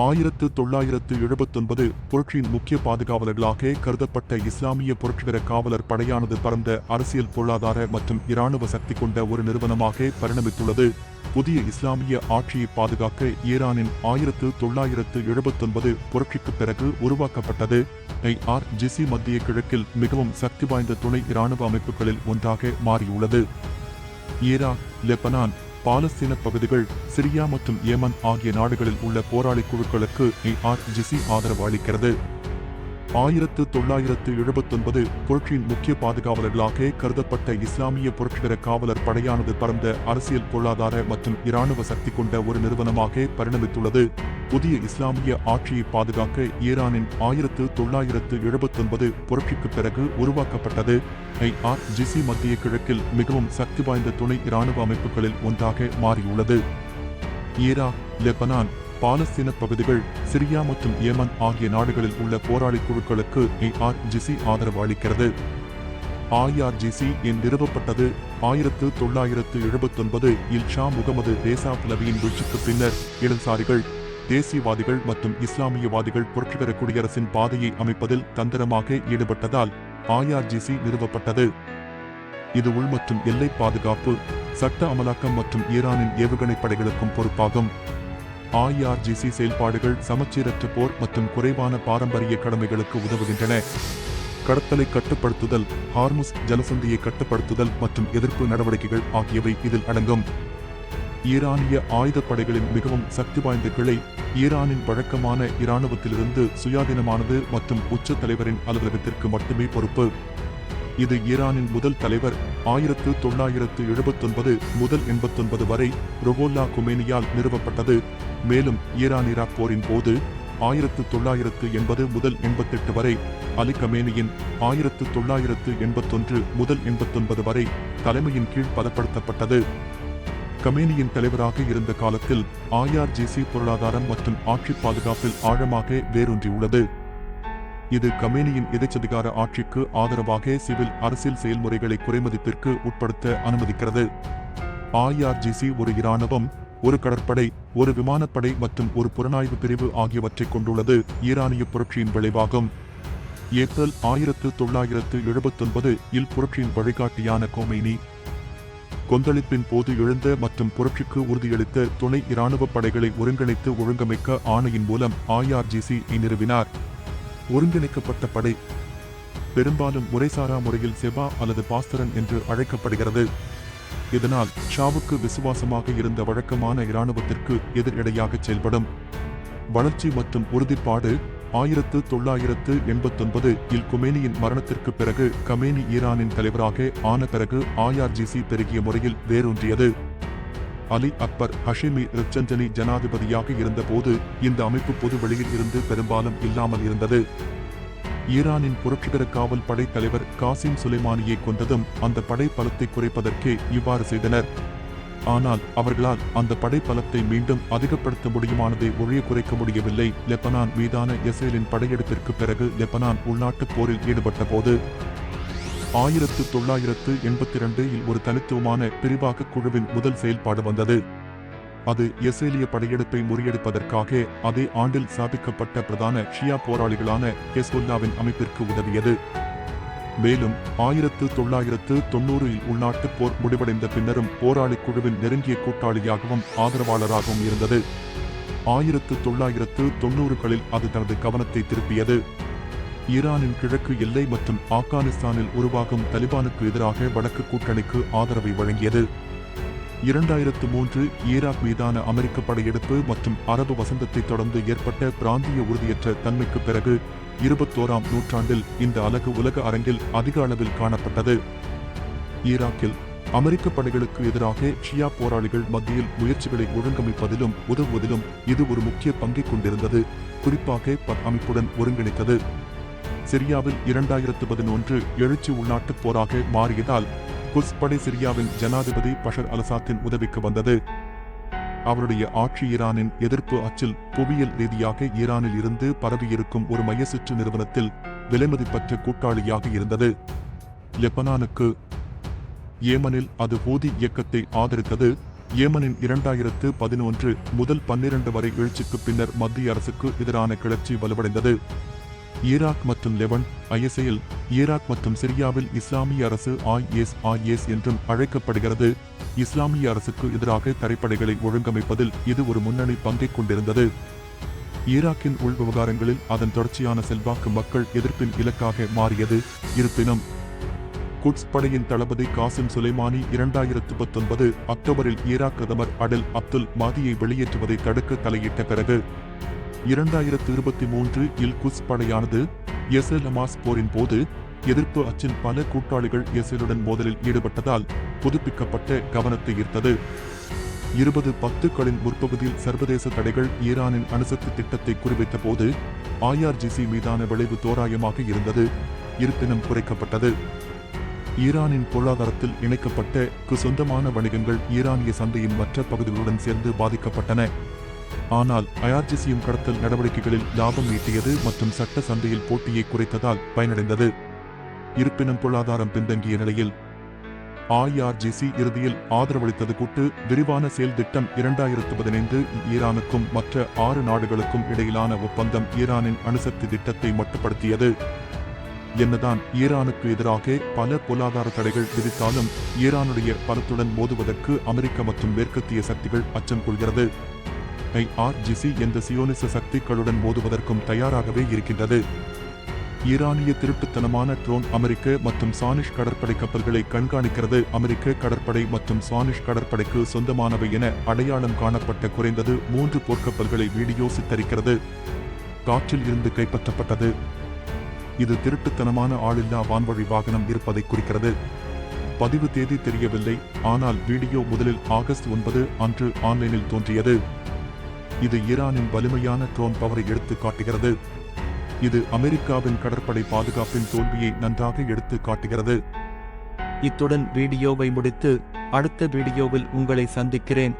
ஆயிரத்து தொள்ளாயிரத்து எழுபத்தொன்பது புரட்சியின் முக்கிய பாதுகாவலர்களாக கருதப்பட்ட இஸ்லாமிய புரட்சிகர காவலர் படையானது பரந்த அரசியல் பொருளாதார மற்றும் இராணுவ சக்தி கொண்ட ஒரு நிறுவனமாக பரிணமித்துள்ளது. புதிய இஸ்லாமிய ஆட்சியை பாதுகாக்க ஈரானின் ஆயிரத்து தொள்ளாயிரத்து எழுபத்தொன்பது புரட்சிக்கு பிறகு உருவாக்கப்பட்டது. ஐ. ஆர். ஜிசி மத்திய கிழக்கில் மிகவும் சக்தி வாய்ந்த துணை இராணுவ அமைப்புகளில் ஒன்றாக மாறியுள்ளது. ஈராக் லெபனான் பாலஸ்தீன பகுதிகள் சிரியா மற்றும் ஏமன் ஆகிய நாடுகளில் உள்ள போராளி குழுக்களுக்கு ஏஆர்ஜிசி ஆதரவு அளிக்கிறது. ஆயிரத்து தொள்ளாயிரத்து எழுபத்தொன்பது புரட்சியின் முக்கிய பாதுகாவலர்களாக கருதப்பட்ட இஸ்லாமிய புரட்சிகர காவலர் படையானது பரந்த அரசியல் பொருளாதார மற்றும் இராணுவ சக்தி கொண்ட ஒரு நிறுவனமாக பரிணமித்துள்ளது. புதிய இஸ்லாமிய ஆட்சியை பாதுகாக்க ஈரானின் ஆயிரத்து தொள்ளாயிரத்து எழுபத்தொன்பது புரட்சிக்கு பிறகு உருவாக்கப்பட்டது. ஐஆர்ஜிசி மத்திய கிழக்கில் மிகவும் சக்தி வாய்ந்த துணை இராணுவ அமைப்புகளில் ஒன்றாக மாறியுள்ளது. ஈராக் லெபனான் பாலஸ்தீன பகுதிகள் சிரியா மற்றும் ஏமன் ஆகிய நாடுகளில் உள்ள போராளி குழுக்களுக்கு ஐஆர்ஜிசி ஆதரவு அளிக்கிறது. ஐஆர்ஜிசி என் நிறுவப்பட்டது ஆயிரத்து தொள்ளாயிரத்து எழுபத்தொன்பது இல்ஷா முகமது ரேசா பிளவியின் வீழ்ச்சிக்கு பின்னர். இடதுசாரிகள் தேசியவாதிகள் மற்றும் இஸ்லாமியவாதிகள் புரட்சிகர குடியரசின் பாதையை அமைப்பதில் தந்திரமாக ஈடுபட்டதால் ஐஆர்ஜிசி நிறுவப்பட்டது. இது உள் மற்றும் எல்லை பாதுகாப்பு சட்ட அமலாக்கம் மற்றும் ஈரானின் ஏவுகணை படைகளுக்கும் பொறுப்பாகும். ஐஆர்ஜிசி செயல்பாடுகள் சமச்சீரற்ற போர் மற்றும் குறைவான பாரம்பரிய கடமைகளுக்கு உதவுகின்றன. கடத்தலை கட்டுப்படுத்துதல் ஹார்முஸ் ஜலசந்தியை கட்டுப்படுத்துதல் மற்றும் எதிர்ப்பு நடவடிக்கைகள் ஆகியவை இதில் அடங்கும். ஈரானிய ஆயுதப்படைகளின் மிகவும் சக்தி வாய்ந்த கிளை ஈரானின் வழக்கமான இராணுவத்திலிருந்து சுயாதீனமானது மற்றும் உச்ச தலைவரின் அலுவலகத்திற்கு மட்டுமே பொறுப்பு. இது ஈரானின் முதல் தலைவர் ஆயிரத்து தொள்ளாயிரத்து எழுபத்தொன்பது முதல் எண்பத்தொன்பது வரை ரொகோல்லா குமேனியால் நிறுவப்பட்டது. மேலும் ஈரான் ஈராக் போரின் போது ஆயிரத்து தொள்ளாயிரத்து எண்பது முதல் எண்பத்தெட்டு வரை அலி கமேனியின் ஆயிரத்து தொள்ளாயிரத்து எண்பத்தொன்று முதல் எண்பத்தொன்பது வரை தலைமையின் கீழ் பலப்படுத்தப்பட்டது கமேனியின் தலைவராக இருந்த காலத்தில் ஆர்ஜிசி பொருளாதாரம் மற்றும் ஆட்சி பாதுகாப்பில் ஆழமாக வேரூன்றியுள்ளது. இது கமேனியின் எதிர்ச்சதிகார ஆட்சிக்கு ஆதரவாக சிவில் அரசியல் செயல்முறைகளை குறைமதிப்பிற்கு உட்படுத்த அனுமதிக்கிறது. ஐஆர்ஜிசி ஒரு இராணுவம் ஒரு கடற்படை ஒரு விமானப்படை மற்றும் ஒரு புலனாய்வு பிரிவு ஆகியவற்றை கொண்டுள்ளது ஈரானிய புரட்சியின் விளைவாகும். ஏப்ரல் ஆயிரத்து தொள்ளாயிரத்து எழுபத்தொன்பது இல் புரட்சியின் வழிகாட்டியான கோமைனி கொந்தளிப்பின் போது எழுந்த மற்றும் புரட்சிக்கு உறுதியளித்த துணை இராணுவ படைகளை ஒருங்கிணைத்து ஒழுங்கமைக்க ஆணையின் மூலம் ஐஆர்ஜிசி நிறுவினார். ஒருங்கிணைக்கப்பட்ட படை பெரும்பாலும் முறைசாரா முறையில் செவா அல்லது பாஸ்தரன் என்று அழைக்கப்படுகிறது. இதனால் ஷாவுக்கு விசுவாசமாக இருந்த வழக்கமான இராணுவத்திற்கு எதிரிடையாக செயல்படும். வளர்ச்சி மற்றும் உறுதிப்பாடு ஆயிரத்து தொள்ளாயிரத்து எண்பத்தொன்பது இல் குமேனியின் மரணத்திற்கு பிறகு கமேனி ஈரானின் தலைவராக ஆன பிறகு ஆர்ஜிசி பெருகிய முறையில் வேரூன்றியது. அலி அக்பர் ஹஷிமி ரிச்சஞ்சனி ஜனாதிபதியாக இருந்தபோது இந்த அமைப்பு பொது வெளியில் இருந்து பெரும்பாலும் இல்லாமல் இருந்தது. ஈரானின் புரட்சிகர காவல் படை தலைவர் காசிம் சுலைமானியை கொண்டதும் அந்த படை பலத்தை குறைப்பதற்கே இவ்வாறு செய்தனர். ஆனால் அவர்களால் அந்த படைப்பலத்தை மீண்டும் அதிகப்படுத்த முடியுமானதை ஒழிய குறைக்க முடியவில்லை. லெபனான் மீதான இஸ்ரேலின் படையெடுப்பிற்கு பிறகு லெபனான் உள்நாட்டுப் போரில் ஈடுபட்ட போது ஆயிரத்து தொள்ளாயிரத்து எண்பத்தி இரண்டில் ஒரு தனித்துவமான பிரிவாக்க குழுவின் முதல் செயல்பாடு வந்தது. அது இஸ்ரேலிய படையெடுப்பை முறியடிப்பதற்காக அதே ஆண்டில் ஸ்தாபிக்கப்பட்ட பிரதான ஷியா போராளிகளான ஹெஸ்புல்லாவின் அமைப்பிற்கு உதவியது. மேலும் ஆயிரத்து தொள்ளாயிரத்து தொன்னூறில் உள்நாட்டுப் போர் முடிவடைந்த பின்னரும் போராளி குழுவின் நெருங்கிய கூட்டாளியாகவும் ஆதரவாளராகவும் இருந்தது. ஆயிரத்து தொள்ளாயிரத்து தொன்னூறுகளில் அது தனது கவனத்தை திருப்பியது. ஈரானின் கிழக்கு எல்லை மற்றும் ஆப்கானிஸ்தானில் உருவாகும் தலிபானுக்கு எதிராக வடக்கு கூட்டணிக்கு ஆதரவை வழங்கியது. இரண்டாயிரத்து மூன்று ஈராக் மீதான அமெரிக்க படையெடுப்பு மற்றும் அரபு வசந்தத்தை தொடர்ந்து ஏற்பட்ட பிராந்திய உறுதியற்ற தன்மைக்கு பிறகு இருபத்தோராம் நூற்றாண்டில் இந்த அலகு உலக அரங்கில் அதிக அளவில் காணப்பட்டது. ஈராக்கில் அமெரிக்க படைகளுக்கு எதிராக ஷியா போராளிகள் மத்தியில் முயற்சிகளை ஒழுங்கமைப்பதிலும் உதவுவதிலும் இது ஒரு முக்கிய பங்கை கொண்டிருந்தது குறிப்பாக பத் அமைப்புடன் ஒருங்கிணைத்தது. சிரியாவில் இரண்டாயிரத்து பதினொன்று எழுச்சி உள்நாட்டுப் போராக மாறியதால் குஸ் படை சிரியாவின் ஜனாதிபதி பஷர் அலசாத்தின் உதவிக்கு வந்தது. அவருடைய ஆட்சி ஈரானின் எதிர்ப்பு அச்சில் புவியியல் ரீதியாக ஈரானில் இருந்து பரவியிருக்கும் ஒரு மையசுற்று நிறுவனத்தில் விலைமதிப்பற்ற கூட்டாளியாக இருந்தது. லெபனானுக்கு ஏமனில் அது ஹூதி இயக்கத்தை ஆதரித்தது. ஏமனின் இரண்டாயிரத்து பதினொன்று முதல் பன்னிரண்டு வரை எழுச்சிக்கு பின்னர் மத்திய அரசுக்கு எதிரான கிளர்ச்சி வலுவடைந்தது. ஈராக் மற்றும் லெவன் ஐஎஸ்ஐஎல் ஈராக் மற்றும் சிரியாவில் இஸ்லாமிய அரசு ஐஎஸ்ஐஎஸ் என்றும் அழைக்கப்படுகிறது. இஸ்லாமிய அரசுக்கு எதிராக தரைப்படைகளை ஒழுங்கமைப்பதில் இது ஒரு முன்னணி பங்கைக் கொண்டிருந்தது. ஈராக்கின் உள் விவகாரங்களில் அதன் தொடர்ச்சியான செல்வாக்கு மக்கள் எதிர்ப்பின் இலக்காக மாறியது. இருப்பினும் குட்ஸ் படையின் தளபதி காசிம் சுலைமானி இரண்டாயிரத்து பத்தொன்பது அக்டோபரில் ஈராக் பிரதமர் அடல் அப்துல் மாதியை வெளியேற்றுவதை தடுக்க தலையிட்ட பிறகு இரண்டாயிரத்து இருபத்தி மூன்று இல் குஸ் படையானது எஸ்எல் ஹமாஸ் போரின் போது எதிர்ப்பு அச்சின் பல கூட்டாளிகள் எஸ்எலுடன் மோதலில் ஈடுபட்டதால் புதுப்பிக்கப்பட்ட கவனத்தை ஈர்த்தது. இருபது பத்துக்களின் முற்பகுதியில் சர்வதேச தடைகள் ஈரானின் அணுசக்தி திட்டத்தை குறிவைத்த போது ஐஆர்ஜிசி மீதான விளைவு தோராயமாக இருந்தது. இருப்பினும் குறைக்கப்பட்டது. ஈரானின் பொருளாதாரத்தில் இணைக்கப்பட்ட சொந்தமான வணிகங்கள் ஈரானிய சந்தையின் மற்ற பகுதிகளுடன் சேர்ந்து பாதிக்கப்பட்டன. ஆனால் அயார்ஜிசியும் கடத்தல் நடவடிக்கைகளில் லாபம் ஈட்டியது மற்றும் சட்ட சந்தையில் போட்டியை குறைத்ததால் பயனடைந்தது. இருப்பினும் பொருளாதாரம் பின்தங்கிய நிலையில் ஐஆர்ஜிசி இறுதியில் ஆதரவளித்தது கூட்டு விரிவான செயல் திட்டம் இரண்டாயிரத்து பதினைந்து ஈரானுக்கும் மற்ற ஆறு நாடுகளுக்கும் இடையிலான ஒப்பந்தம் ஈரானின் அணுசக்தி திட்டத்தை மட்டுப்படுத்தியது. என்னதான் ஈரானுக்கு எதிராக பல பொருளாதார தடைகள் விதித்தாலும் ஈரானுடைய பலத்துடன் மோதுவதற்கு அமெரிக்க மற்றும் மேற்கத்திய சக்திகள் அச்சம் கொள்கிறது. ஐஆர்ஜிசி எந்த சியோனிச சக்திகளுடன் மோதுவதற்கும் தயாராகவே இருக்கின்றது. ஈரானிய திருட்டுத்தனமான ட்ரோன் அமெரிக்க மற்றும் சானிஷ் கடற்படை கப்பல்களை கண்காணிக்கிறது. அமெரிக்க கடற்படை மற்றும் சானிஷ் கடற்படைக்கு சொந்தமானவை என அடையாளம் காணப்பட்ட குறைந்தது மூன்று போர்க்கப்பல்களை வீடியோ சித்தரிக்கிறது. காற்றில் இருந்து கைப்பற்றப்பட்டது. இது திருட்டுத்தனமான ஆளில்லா வான்வழி வாகனம் இருப்பதை குறிக்கிறது. பதிவு தேதி தெரியவில்லை. ஆனால் வீடியோ முதலில் ஆகஸ்ட் ஒன்பது அன்று ஆன்லைனில் தோன்றியது. இது ஈரானின் வலிமையான ட்ரோன் பவரை எடுத்து காட்டுகிறது. இது அமெரிக்காவின் கடற்படை பாதுகாப்பின் தோல்வியை நன்றாக எடுத்து காட்டுகிறது. இத்துடன் வீடியோவை முடித்து அடுத்த வீடியோவில் உங்களை சந்திக்கிறேன்.